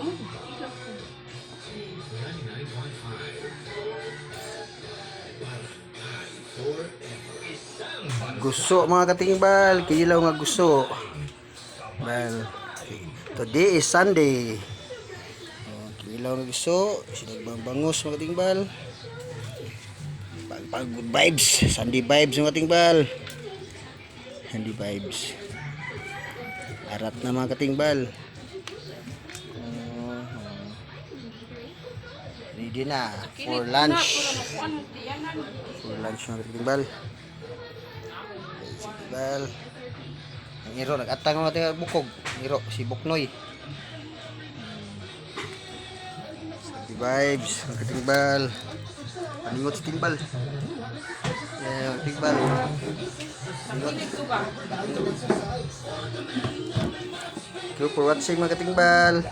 Ilaw ko. Gusto mga katingbal, kilaw nga gusto. Well, today is Sunday. Oh, kilaw nga gusto, sinagbang bangus mga katingbal. Pag, pag good vibes, Sunday vibes mga katingbal. Sunday vibes. Arat na mga katingbal. Ready na for lunch. Ano, tiyanan. For lunch mga katimbal. Si Timbal. Ang iro, nag-atang mga tinga bukog. Ang iro, si Buknoy. Happy vibes, mga katimbal. Paningot si Timbal. Yeah, Timbal. Paningot. Thank you for watching mga katimbal.